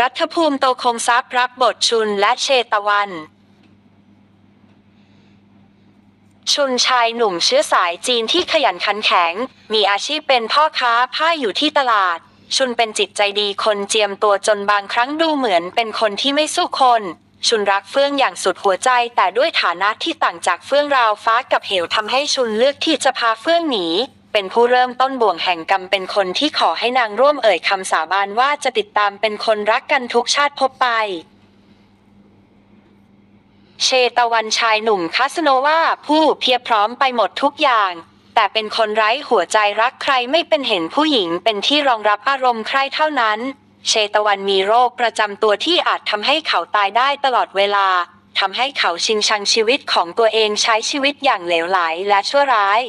รัฐภูมิโตคงทรัพย์รับบทชุนและเชตวัน ชุนชายหนุ่มเชื้อสายจีนที่ขยันขันแข็ง มีอาชีพเป็นพ่อค้าผ้าอยู่ที่ตลาด ชุนเป็นจิตใจดีคนเจียมตัวจนบางครั้งดูเหมือนเป็นคนที่ไม่สู้คน ชุนรักเฟื่องอย่างสุดหัวใจ แต่ด้วยฐานะที่ต่างจากเฟื่องราวฟ้ากับเหวทำให้ชุนเลือกที่จะพาเฟื่องหนี เป็นผู้เริ่มต้นบ่วงแห่งกรรมเป็นคนที่ขอให้นางร่วมเอ่ยคำสาบานว่าจะติดตามเป็นคนรักกันทุกชาติพบไปเชตวันชายหนุ่มคาสโนวาผู้เพียบพร้อมไปหมดทุกอย่าง แต่เป็นคนไร้หัวใจรักใครไม่เป็นเห็นผู้หญิงเป็นที่รองรับอารมณ์ใครเท่านั้น เชตวันมีโรคประจำตัวที่อาจทำให้เขาตายได้ตลอดเวลาทำให้เขาชิงชังชีวิตของตัวเองใช้ชีวิตอย่างเหลวไหลและชั่วร้าย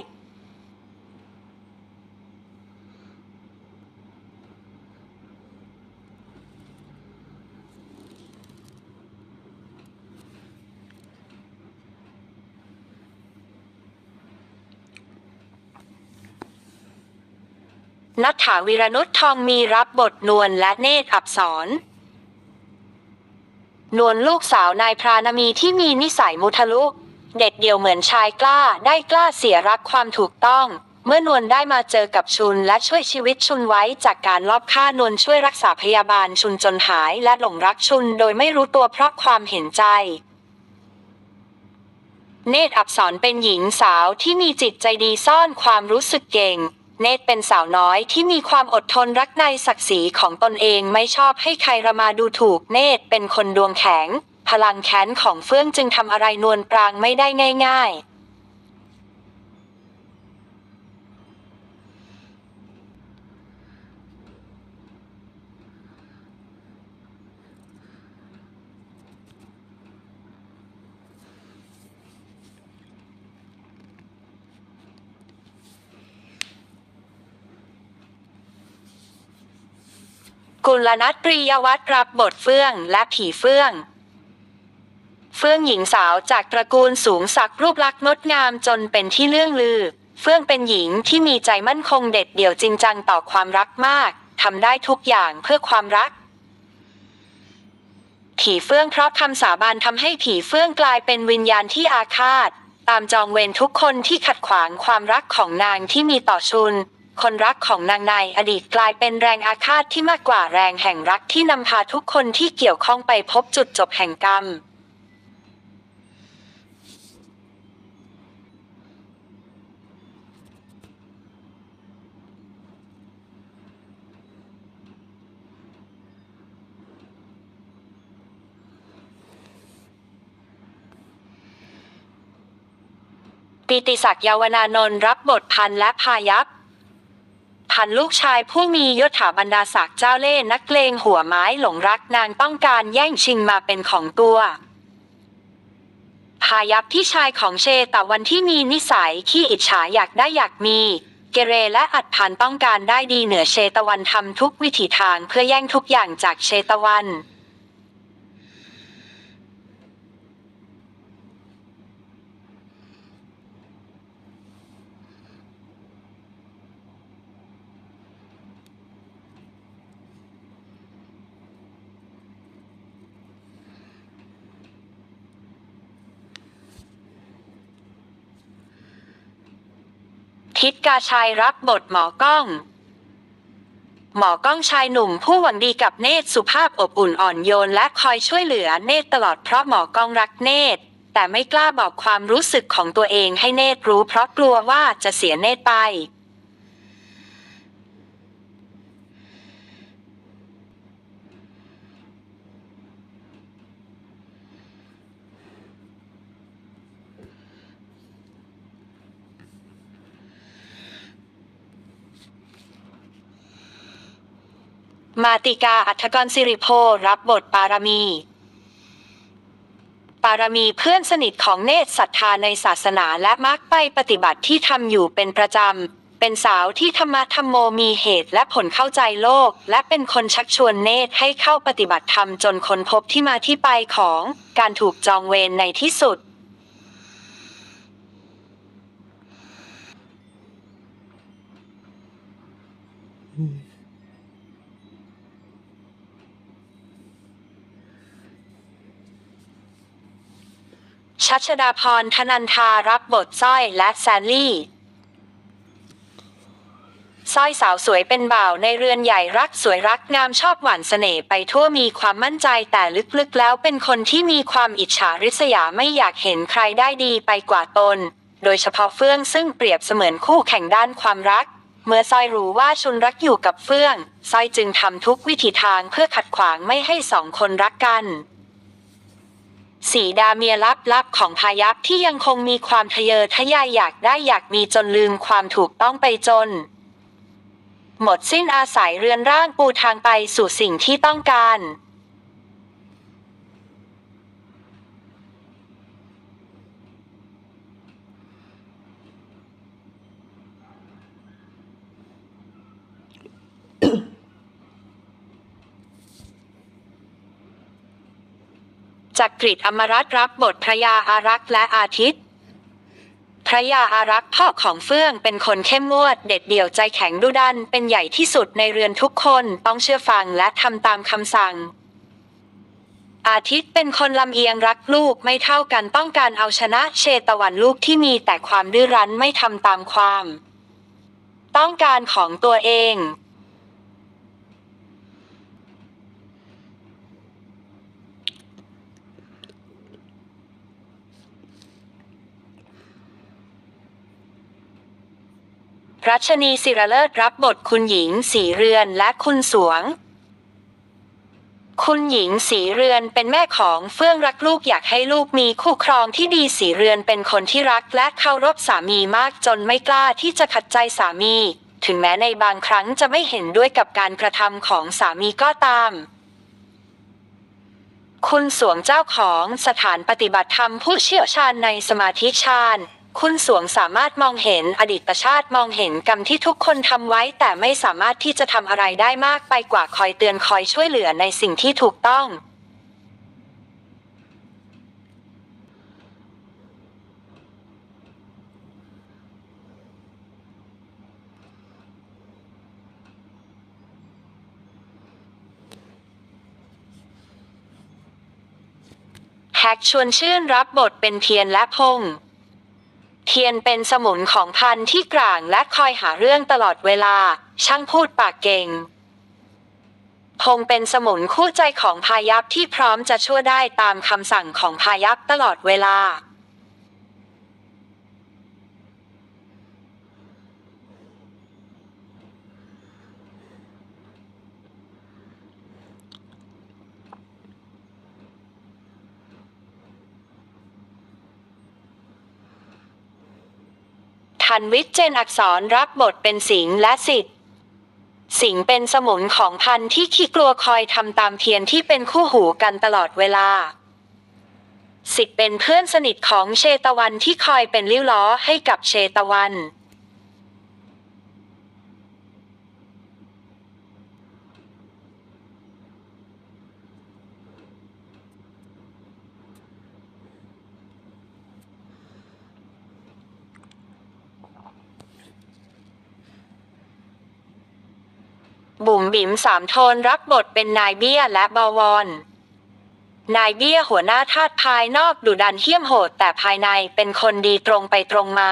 นัทถาวีรนุชทองมีรับบทนวลและเนตรอับสรนวลลูกสาวนายพรานมีที่มีนิสัยมุทะลุ เด็ดเดี่ยวเหมือนชายกล้าได้กล้าเสียรักความถูกต้อง เมื่อนวลได้มาเจอกับชุนและช่วยชีวิตชุนไว้จากการลอบฆ่านวลช่วยรักษาพยาบาลชุนจนหายและหลงรักชุนโดยไม่รู้ตัวเพราะความเห็นใจ เนตรอับสรเป็นหญิงสาวที่มีจิตใจดีซ่อนความรู้สึกเก่ง เนตรเป็นสาวน้อยที่มีความอดทนรักในศักดิ์ศรีของตนเองไม่ชอบให้ใครระมาดูถูก เนตรเป็นคนดวงแข็ง พลังแค้นของเฟื่องจึงทำอะไรนวลปรางไม่ได้ง่าย ๆ กุลนัทปรียวัฒน์รับบทเฟื่องและผีเฟื่อง เฟื่องหญิงสาวจากตระกูลสูงศักดิ์รูปลักษณ์งดงามจนเป็นที่เลื่องลือ เฟื่องเป็นหญิงที่มีใจมั่นคงเด็ดเดี่ยวจริงจังต่อความรักมากทำได้ทุกอย่างเพื่อความรักผีเฟื่องเพราะคำสาบานทำให้ผีเฟื่องกลายเป็นวิญญาณที่อาฆาต ตามจองเวรทุกคนที่ขัดขวางความรักของนางที่มีต่อชุน คนรักของนางในอดีตกลายเป็นแรงอาฆาตที่มากกว่าแรงแห่งรักที่นำพาทุกคนที่เกี่ยวข้องไปพบจุดจบแห่งกรรมปิติศักดิ์เยาวนานนท์รับบทพันและพายัพ พันลูกชายผู้มียศถาบรรดาศักดิ์เจ้าเล่ห์นักเลงหัวไม้หลงรักนางต้องการแย่งชิงมาเป็นของตัวพายัพที่ชายของเชตวันที่มีนิสัยขี้อิจฉาอยากได้อยากมี เกเรและอัดพันต้องการได้ดีเหนือเชตวันทำทุกวิถีทางเพื่อแย่งทุกอย่างจากเชตวัน ทิศกาชัยรับบทหมอกล้อง หมอกล้องชายหนุ่มผู้หวังดีกับเนตรสุภาพอบอุ่นอ่อนโยนและคอยช่วยเหลือเนตรตลอดเพราะหมอกล้องรักเนตร แต่ไม่กล้าบอกความรู้สึกของตัวเองให้เนตรรู้เพราะกลัวว่าจะเสียเนตรไป มาติกาอัธกรสิริโพรับบทปารมี ปารมีเพื่อนสนิทของเนตรศรัทธาในศาสนาและมักไปปฏิบัติที่ทำอยู่เป็นประจำ เป็นสาวที่ธรรมะธรรมโมมีเหตุและผลเข้าใจโลก และเป็นคนชักชวนเนตรให้เข้าปฏิบัติธรรมจนค้นพบที่มาที่ไปของการถูกจองเวรในที่สุด ชัชดาพรธนันทารับบทสร้อยและแซนลี่สร้อยสาวสวยเป็นบ่าวในเรือนใหญ่รักสวยรักงามชอบหวานเสน่ห์ไปทั่วมีความมั่นใจแต่ลึกๆแล้วเป็นคนที่มีความอิจฉาริษยาไม่อยากเห็นใครได้ดีไปกว่าตน โดยเฉพาะเฟื่องซึ่งเปรียบเสมือนคู่แข่งด้านความรัก เมื่อสร้อยรู้ว่าชุนรักอยู่กับเฟื่องสร้อยจึงทำทุกวิถีทางเพื่อขัดขวางไม่ให้สองคนรักกัน สีดาเมียลับลับๆของพายัพที่ยังคงมีความทะเยอทะยานอยากได้อยากมีจนลืมความถูกต้องไปจน หมดสิ้นอาศัยเรือนร่างปูทางไปสู่สิ่งที่ต้องการ จักริดอมรัตรับบทพระยาอารักษ์และอาทิตย์ พระยาอารักษ์พ่อของเฟื่องเป็นคนเข้มงวด เด็ดเดี่ยวใจแข็งดุดันเป็นใหญ่ที่สุดในเรือนทุกคนต้องเชื่อฟังและทำตามคำสั่ง อาทิตย์เป็นคนลำเอียงรักลูกไม่เท่ากันต้องการเอาชนะเชตวันลูกที่มีแต่ความดื้อรั้นไม่ทำตามความ ต้องการของตัวเอง รัชนีศิรเลิศรับบทคุณหญิงสีเรือนและคุณสวง คุณหญิงสีเรือนเป็นแม่ของเฟื่องรักลูกอยากให้ลูกมีคู่ครองที่ดีสีเรือนเป็นคนที่รักและเคารพสามีมากจนไม่กล้าที่จะขัดใจสามี ถึงแม้ในบางครั้งจะไม่เห็นด้วยกับการกระทำของสามีก็ตามคุณสวงเจ้าของสถานปฏิบัติธรรมผู้เชี่ยวชาญในสมาธิฌาน คุณสวงสามารถมองเห็นอดีตชาติมองเห็นกรรมที่ทุกคนทำไว้ แต่ไม่สามารถที่จะทำอะไรได้มากไปกว่าคอยเตือนคอยช่วยเหลือในสิ่งที่ถูกต้อง แฮกชวนชื่นรับบทเป็นเทียนและพงษ์ เทียนเป็นสมุนของพันที่กลางและคอยหาเรื่องตลอดเวลา ช่างพูดปากเก่งพงเป็นสมุนคู่ใจของพายัพที่พร้อมจะช่วยได้ตามคำสั่งของพายัพตลอดเวลา นวิทย์เจนอักษรรับบทเป็นสิงห์และสิทธิ์สิงห์เป็นสมุนของพันที่ขี้กลัวคอยทำตามเพียนที่เป็นคู่หูกันตลอดเวลา สิทธิ์เป็นเพื่อนสนิทของเชตวันที่คอยเป็นลิ้วล้อให้กับเชตวัน บุ๋มบิ๋มสามโทนรับบทเป็นนายเบี้ยและบวร นายเบี้ยหัวหน้าทาสภายนอกดุดันเหี้ยมโหดแต่ภายในเป็นคนดีตรงไปตรงมา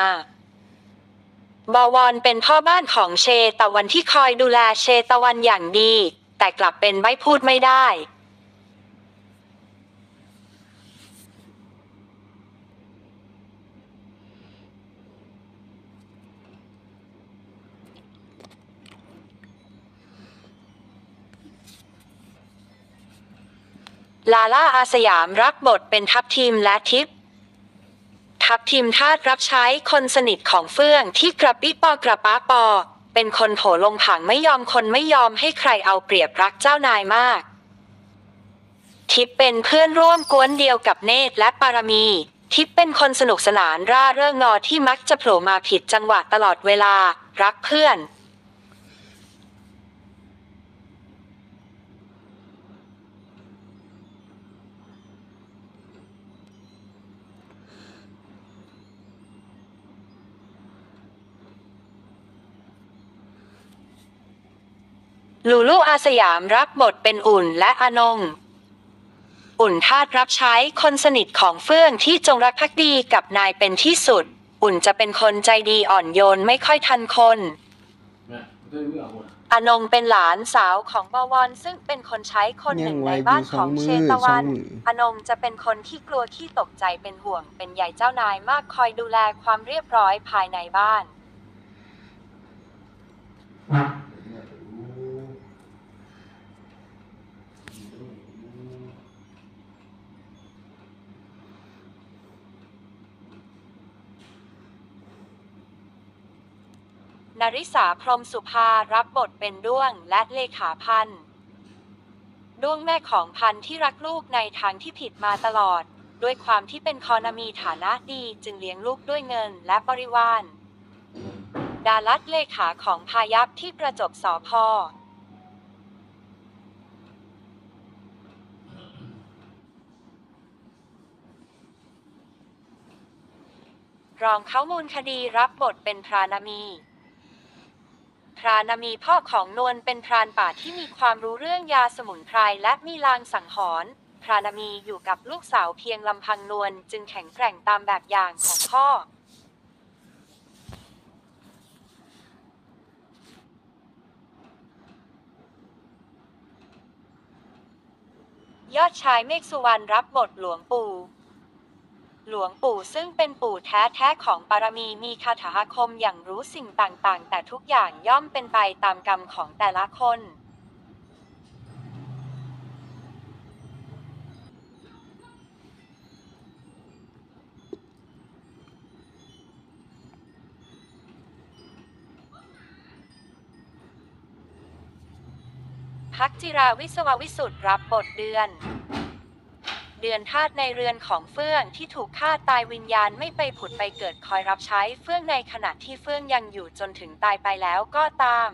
บวรเป็นพ่อบ้านของเชตะวันที่คอยดูแลเชตะวันอย่างดี แต่กลับเป็นไม่พูดไม่ได้ ลาล่าอาสยามรับบทเป็นทัพทีมและทิพทัพทีมทาสรับใช้คนสนิทของเฟื่องที่กระปิปอกระป้าปอ เป็นคนโผลงผังไม่ยอมคนไม่ยอมให้ใครเอาเปรียบรักเจ้านายมาก ทิพเป็นเพื่อนร่วมกวนเดียวกับเนตรและปารมี ทิพเป็นคนสนุกสนานร่าเริงงอที่มักจะโผล่มาผิดจังหวะตลอดเวลา รักเพื่อน ลูลูอาสยามรับบทเป็นอุ่นและอานง อุ่นทาสรับใช้คนสนิทของเฟื่องที่จงรักภักดีกับนายเป็นที่สุด อุ่นจะเป็นคนใจดีอ่อนโยนไม่ค่อยทันคนแม่ก็ไม่เอาหมดอนงเป็นหลานสาวของบวรซึ่งเป็นคนใช้คนหนึ่งในบ้านของเชตวัน อนงจะเป็นคนที่กลัวขี้ตกใจเป็นห่วง เป็นใหญ่เจ้านายมากคอยดูแลความเรียบร้อยภายในบ้าน นริสาพรหมสุภารับบทเป็นด้วงและเลขาพันธ์ด้วงแม่ของพันธ์ที่รักลูกในทางที่ผิดมาตลอด ด้วยความที่เป็นคอนามีฐานะดีจึงเลี้ยงลูกด้วยเงินและบริวาร ดาลัดเลขาของพายัพที่ประจบสอพอรองเขามูลคดีรับบทเป็นพรานามี พรานมีพ่อของนวลเป็นพรานป่าที่มีความรู้เรื่องยาสมุนไพรและมีลางสังหรณ์พรานมีอยู่กับลูกสาวเพียงลำพังนวลจึงแข็งแกร่งตามแบบอย่างของพ่อ ยอดชายเมฆสุวรรณรับบทหลวงปู่ หลวงปู่ซึ่งเป็นปู่แท้ๆของปารมีมีคาถาอาคมอย่างรู้สิ่งต่างๆ แต่ทุกอย่างย่อมเป็นไปตามกรรมของแต่ละคน พักจิราวิศววิสุทธ์รับบทเดือน เดือนธาตุในเรือนของเฟื่องที่ถูกฆ่าตายวิญญาณไม่ไปผุดไปเกิดคอยรับใช้เฟื่องในขณะที่เฟื่องยังอยู่จนถึงตายไปแล้วก็ตาม